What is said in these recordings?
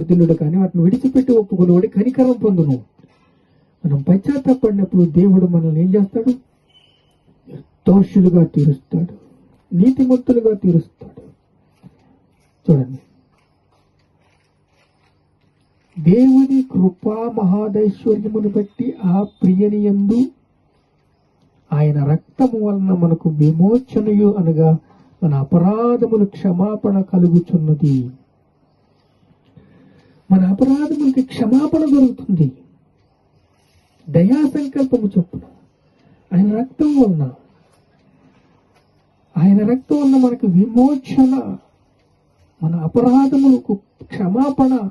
దిల్లుడు కానీ వాటిని విడిచిపెట్టి ఒప్పుకునేవాడు కనికరం పొందును. మనం పశ్చాత్తాపడినప్పుడు దేవుడు మనల్ని ఏం చేస్తాడు? దోషులుగా తీరుస్తాడు. నీతిమంతులుగా తీరుస్తాడు. చూడండి. దేవుని కృపా మహాదైశ్వర్యమును బట్టి ఆ ప్రియని ఎందు ఆయన రక్తము వలన మనకు విమోచనయు అనగా మన అపరాధములు క్షమాపణ కలుగుచున్నది. మన అపరాధములకి క్షమాపణ దొరుకుతుంది. దయా సంకల్పము చొప్పున. ఆయన రక్తం వలన. ఆయన రక్తం వలన మనకు విమోచన. మన అపరాధములకు క్షమాపణ.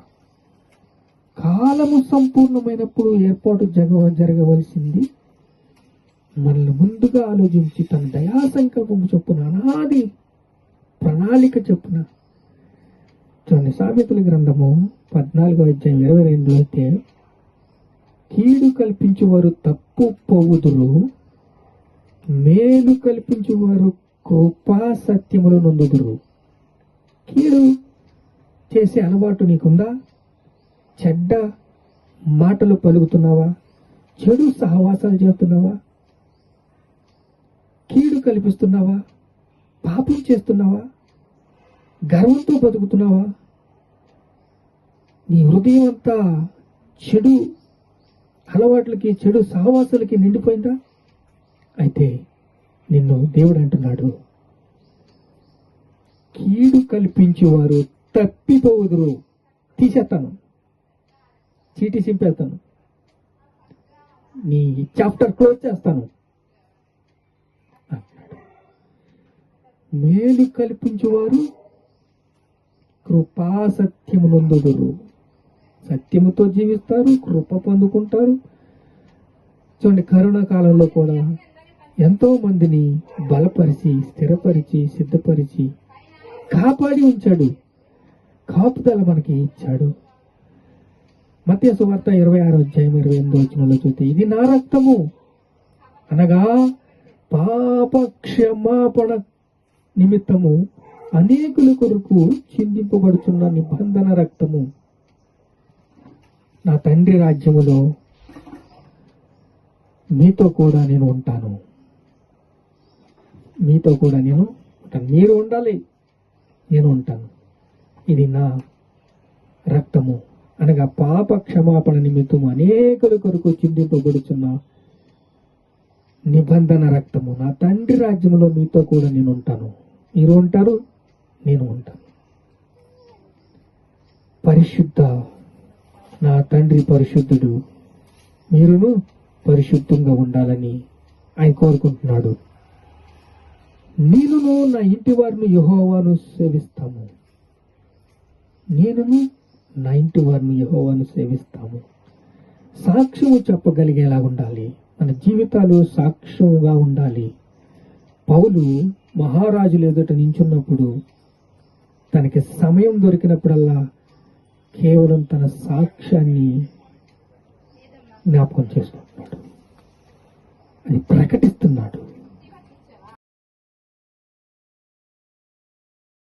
కాలము సంపూర్ణమైనప్పుడు ఏర్పాటు జగ జరగవలసింది. మనల్ని ముందుగా ఆలోచించి తన దయా సంకల్పము చొప్పున అనాది ప్రణాళిక చొప్పున చూడండి సామెతల గ్రంథము పద్నాలుగో అధ్యాయం ఇరవై రెండులో అయితే కీడు కల్పించేవారు తప్పు పోవుదురు మేలు కల్పించేవారు కృపా సత్యములు నొందుదురు. కీడు చేసే అలవాటు నీకుందా? చెడ్డ మాటలు పలుకుతున్నావా? చెడు సహవాసాలు చేస్తున్నావా? కీడు కల్పిస్తున్నావా? పాపం చేస్తున్నావా? గర్వంతో బతుకుతున్నావా? నీ హృదయం అంతా చెడు అలవాట్లకి చెడు సహవాసులకి నిండిపోయిందా? అయితే నిన్ను దేవుడు అంటున్నాడు. కీడు కల్పించేవారు తప్పిపోవుదురు తీసేస్తాను. చీటీ సింపేస్తాను నీ చాప్టర్ క్లోజ్ చేస్తాను. మేలు కల్పించేవారు కృపాసత్యమునందుదురు. సత్యముతో జీవిస్తారు కృప పొందుకుంటారు. చూడండి కరోనా కాలంలో కూడా ఎంతో మందిని బలపరిచి స్థిరపరిచి సిద్ధపరిచి కాపాడి ఉంచాడు. కాపుదల మనకి ఇచ్చాడు. మత్య సువార్త ఇరవై ఆరో అధ్యాయం ఇరవై ఎనిమిదో వచ్చినలో చూస్తే ఇది నా రక్తము. అనగా పాప క్షమాపణ నిమిత్తము అనేకుల కొరకు చిందింపబడుతున్న నిబంధన రక్తము. నా తండ్రి రాజ్యములో మీతో కూడా నేను ఉంటాను. మీతో కూడా నేను ఉంటాను. మీరు ఉండాలి నేను ఉంటాను. ఇది నా రక్తము. అనగా పాప క్షమాపణ నిమిత్తం అనేకుల కొరకు చిందింపబడుచున్న నిబంధన రక్తము. నా తండ్రి రాజ్యములో మీతో కూడా నేను ఉంటాను. మీరు ఉంటారు నేను ఉంటాను. పరిశుద్ధ నా తండ్రి పరిశుద్ధుడు. మీరును పరిశుద్ధంగా ఉండాలని ఆయన కోరుకుంటున్నాడు. నేనును నా ఇంటి వారిని యహోవాను సేవిస్తాము. నేనును నా ఇంటి వారిని యహోవాను సేవిస్తాము. సాక్ష్యము చెప్పగలిగేలా ఉండాలి. మన జీవితాలు సాక్ష్యముగా ఉండాలి. పౌలు మహారాజులు ఎదుట నించున్నప్పుడు తనకి సమయం దొరికినప్పుడల్లా కేవలం తన సాక్ష్యాన్ని జ్ఞాపకం చేసుకుంటున్నాడు. అది ప్రకటిస్తున్నాడు